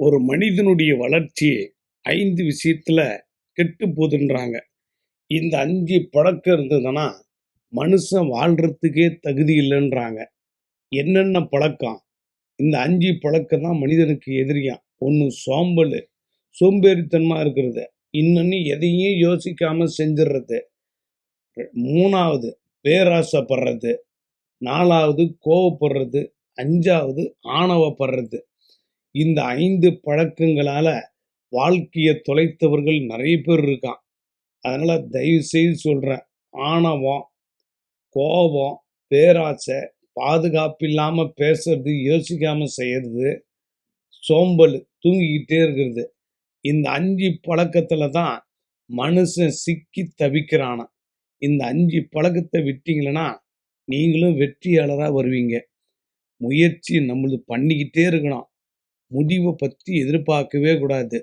ஒரு மனிதனுடைய வளர்ச்சி ஐந்து விஷயத்தில் கெட்டு போதுன்றாங்க. இந்த அஞ்சு பழக்கம் இருந்ததுன்னா மனுஷன் வாழ்றதுக்கே தகுதி இல்லைன்றாங்க. என்னென்ன பழக்கம்? இந்த அஞ்சு பழக்கம் தான் மனிதனுக்கு எதிரியாம். ஒன்று சோம்பல் சோம்பேறித்தனமாக இருக்கிறது. இன்னொன்று எதையும் யோசிக்காமல் செஞ்சிடுறது மூணாவது பேராசைப்படுறது. நாலாவது கோவப்படுறது. அஞ்சாவது ஆணவப்படுறது. இந்த ஐந்து பழக்கங்களால வாழ்க்கையை தொலைத்தவர்கள் நிறைய பேர் இருக்கான். அதனால தயவு செய்து சொல்றேன். ஆணவம் கோபம் பேராசை பாதுகாப்பு இல்லாம பேசுறது யோசிக்காம செய்யறது சோம்பல் தூங்கிக்கிட்டே இருக்கிறது. இந்த அஞ்சு பழக்கத்துல தான் மனுஷன் சிக்கி தவிக்கிறானா? இந்த அஞ்சு பழக்கத்தை விட்டீங்களன்னா நீங்களும் வெற்றியாளராக வருவீங்க. முயற்சி நம்மளுக்கு பண்ணிக்கிட்டே இருக்கணும். முடிவை பற்றி எதிர்பார்க்கவே கூடாது.